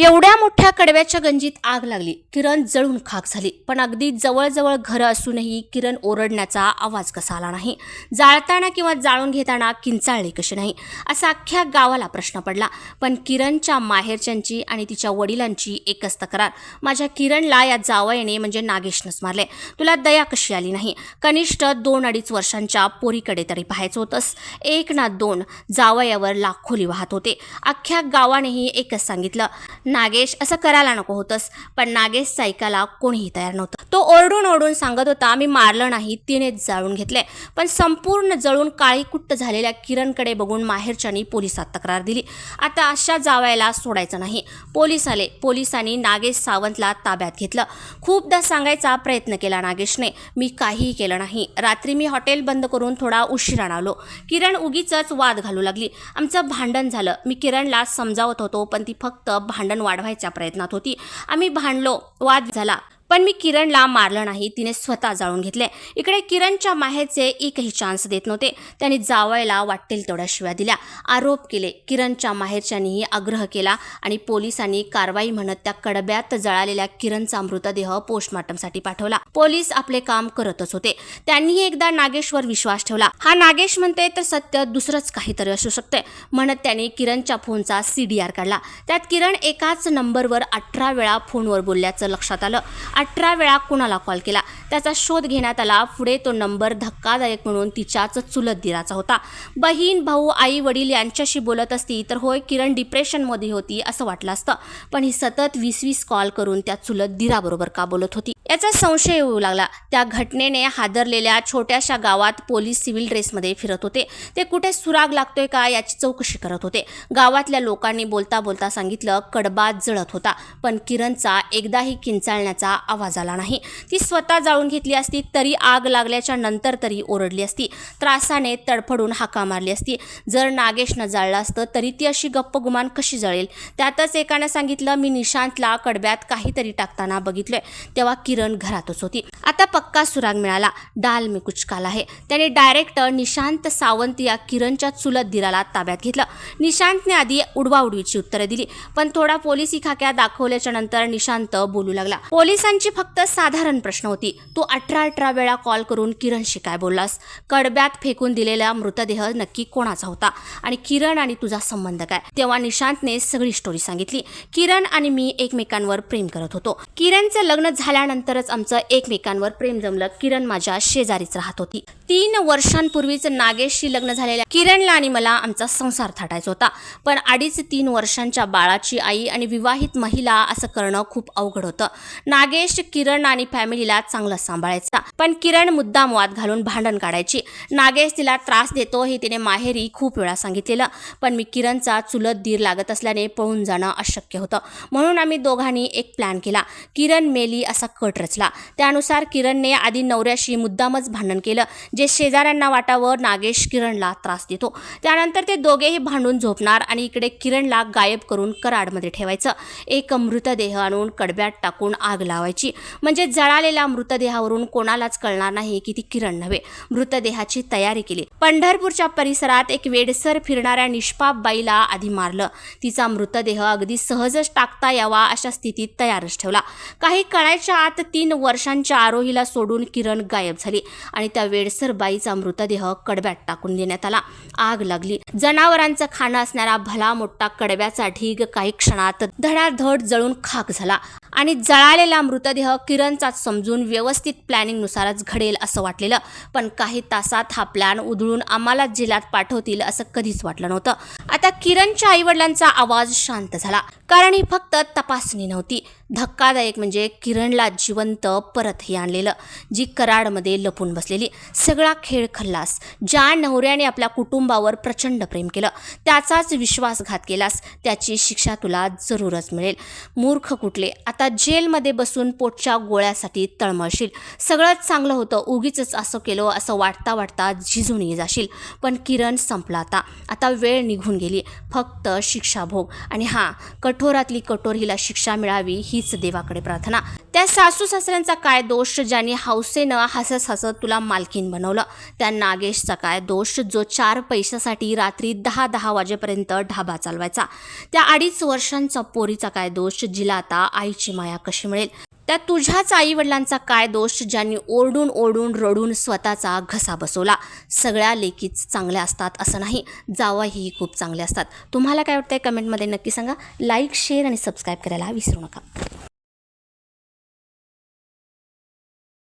एवढ्या मोठ्या कडव्याच्या गंजीत आग लागली. किरण जळून खाक झाली. पण अगदी जवळजवळ घरं असूनही किरण ओरडण्याचा आवाज कसा आला नाही. जाळताना किंवा जाळून घेताना किंचाळली कशी नाही असा अख्ख्या गावाला प्रश्न पडला. पण किरणच्या माहेरच्यांची आणि तिच्या वडिलांची एकच तक्रार. माझ्या किरणला या जावयाने म्हणजे नागेशनंच मारले. तुला दया कशी आली नाही? कनिष्ठ दोन अडीच वर्षांच्या पोरीकडे तरी पाहायचं होतंस. एक ना दोन जावयावर लाखोली वाहत होते. अख्ख्या गावानेही एकच सांगितलं. नागेश असं करायला नको होतंस. पण नागेश ऐकायला कोणीही तयार नव्हतं. तो ओरडून ओरडून सांगत होता मी मारलं नाही तिनेच जाळून घेतले पण संपूर्ण जळून काळी कुट्ट झालेल्या किरणकडे बघून माहेरच्यानी पोलिसात तक्रार दिली. आता अशा जावायला सोडायचं नाही. पोलीस आले. पोलिसांनी नागेश सावंतला ताब्यात घेतलं. खूपदा सांगायचा प्रयत्न केला नागेशने. मी काहीही केलं नाही. रात्री मी हॉटेल बंद करून थोडा उशिरा आलो. किरण उगीच वाद घालू लागली. आमचं भांडण झालं. मी किरणला समजावत होतो पण ती फक्त भांडण वाढवायच्या प्रयत्नात होती. आम्ही भांडलो. वाद झाला. पण मी किरणला मारलं नाही. तिने स्वतः जाळून घेतले. इकडे किरणच्या माहेरचे एकही चान्स देत नव्हते. त्यांनी जावयाला वाटेल तेवढ्या शिव्या दिल्या. आरोप केले. किरणच्या माहेरच्यांनीही आग्रह केला आणि पोलिसांनी कारवाई म्हणत त्या कडब्यात जळालेल्या किरणचा मृतदेह पोस्टमॉर्टमसाठी पाठवला. पोलीस आपले काम करतच होते. त्यांनीही एकदा नागेशवर विश्वास ठेवला. हा नागेश म्हणते तर सत्य दुसरंच काहीतरी असू शकते. म्हणत त्यांनी किरणच्या फोनचा सी डी आर काढला. त्यात किरण एकाच नंबरवर अठरा वेळा फोनवर बोलल्याचं लक्षात आलं. अठरा वेळा कुणाला कॉल केला. त्याचा शोध घेण्यात आला. पुढे तो नंबर धक्कादायक म्हणून तिच्याच चुलत दिराचा होता. बहीण भाऊ आई वडील यांच्याशी बोलत असती तर होय किरण डिप्रेशनमध्ये होती असं वाटलं असतं. पण ही सतत वीस वीस कॉल करून त्या चुलत दिराबरोबर का बोलत होती? याचा संशय येऊ लागला. त्या घटनेने हादरलेल्या छोट्याशा गावात पोलीस सिव्हिल ड्रेसमध्ये फिरत होते. ते कुठे सुराग लागतोय का याची चौकशी करत होते. गावातल्या लोकांनी बोलता बोलता सांगितलं कडबा जळत होता. पण किरणचा एकदाही किंचाळण्याचा आवाज आला नाही. ती स्वतः जाळून घेतली असती तरी आग लागल्याच्या नंतर तरी ओरडली असती. त्रासाने तडफडून हाका मारली असती. जर नागेशनं जाळलं असतं तरी ती अशी गप्प गुमान कशी जळेल? त्यातच एकानं सांगितलं मी निशांतला कडब्यात काहीतरी टाकताना बघितलंय. तेव्हा किरण घरातच होती. आता पक्का सुराग मिळाला. डाल मी कुचकाल आहे. त्याने डायरेक्ट निशांत सावंत या किरणच्या चुलत दिराला ताब्यात घेतलं. निशांतने आधी उडवाउडवीची उत्तरं दिली पण थोडा पोलिसी खाक्या दाखवल्याच्या नंतर निशांत बोलू लागला. पोलिसांनी किरणची फक्त साधारण प्रश्न होती. तू अठरा अठरा वेळा कॉल करून किरणशी काय बोललास. कडब्यात फेकून दिलेला मृतदेह नक्की कोणाचा होता? आणि किरण आणि तुझा संबंध काय? तेव्हा निशांतने सगळी स्टोरी सांगितली. किरण आणि मी एकमेकांवर प्रेम करत होतो. किरणचं लग्न झाल्यानंतरच आमचं एकमेकांवर प्रेम जमलं. किरण माझ्या शेजारीच राहत होती. तीन वर्षांपूर्वीच नागेशशी लग्न झालेल्या किरणला आणि मला आमचा संसार थाटायचा होता. पण अडीच तीन वर्षांच्या बाळाची आई आणि विवाहित महिला असं करणं खूप अवघड होतं. नागेश किरण आणि फॅमिलीला चांगलं सांभाळायचा. पण किरण मुद्दाम वाद घालून भांडण काढायची. नागेश तिला त्रास देतो हे तिने माहेरी खूप वेळा सांगितलेलं. पण मी किरणचा चुलत दीर लागत असल्याने पळून जाणं अशक्य होतं. म्हणून आम्ही दोघांनी एक प्लॅन केला. किरण मेली असा कट रचला. त्यानुसार किरणने आधी नवऱ्याशी मुद्दामच भांडण केलं. जे शेजाऱ्यांना वाटावं नागेश किरणला त्रास देतो. त्यानंतर ते दोघेही भांडून झोपणार आणि इकडे किरणला गायब करून कराडमध्ये ठेवायचं. एक मृतदेह आणून कडब्यात टाकून आग लावायची. म्हणजे जळालेल्या मृतदेहावरून कोणालाच कळणार नाही की ती किरण नव्हे. मृतदेहाची तयारी केली. पंढरपूरच्या परिसरात एक वेडसर फिरणाऱ्या निष्पाप बाईला आधी मारलं. तिचा मृतदेह अगदी सहजच टाकता यावा अशा स्थितीत तयारच ठेवला. काही कळायच्या आत तीन वर्षांच्या आरोहीला सोडून किरण गायब झाली आणि त्या वेडसर बाईचा मृतदेह कडब्यात टाकून देण्यात आला. आग लागली. जनावरांचं खाणं असणारा भला मोठा कडब्याचा ढीग काही क्षणात धडाधड जळून खाक झाला. आणि जळालेला मृतदेह किरणचाच समजून व्यवस्थित प्लॅनिंगनुसारच घडेल असं वाटलेलं. पण काही तासात हा प्लॅन उधळून आम्हाला जिल्ह्यात पाठवतील असं कधीच वाटलं नव्हतं. आता किरणच्या आईवडिलांचा आवाज शांत झाला. कारण ही फक्त तपासणी नव्हती. धक्कादायक म्हणजे किरणला जिवंत परतही आणलेलं जी कराडमध्ये लपून बसलेली. सगळा खेळ खल्लास. ज्या नवऱ्याने आपल्या कुटुंबावर प्रचंड प्रेम केलं त्याचाच विश्वासघात केलास. त्याची शिक्षा तुला जरूरच मिळेल. मूर्ख कुठले? आता आता जेलमध्ये बसून पोटच्या गोळ्यासाठी तळमळशील. सगळंच चांगलं होतं. उगीच असं केलं असं वाटता वाटता झिजून ये जाशील. पण किरण संपला आता. आता वेळ निघून गेली. फक्त शिक्षा भोग आणि हां कठोरातली कठोर हिला शिक्षा मिळावी हीच देवाकडे प्रार्थना. त्या सासू सासऱ्यांचा काय दोष ज्यांनी हौसेनं हसत हसत तुला मालकीन बनवलं? त्या नागेशचा काय दोष? जो चार पैशासाठी रात्री दहा दहा वाजेपर्यंत ढाबा चालवायचा. त्या अडीच वर्षांचा पोरीचा काय दोष? जिला आता आईची माया कशी मिळेल? त्या तुझ्याच आई वडिलांचा काय दोष? ज्यांनी ओरडून ओरडून रडून स्वतःचा घसा बसवला. सगळ्या लेखीच चांगल्या असतात असं नाही. जावाही खूप चांगले असतात. तुम्हाला काय वाटतंय कमेंटमध्ये नक्की सांगा. लाईक शेअर आणि सबस्क्राईब करायला विसरू नका.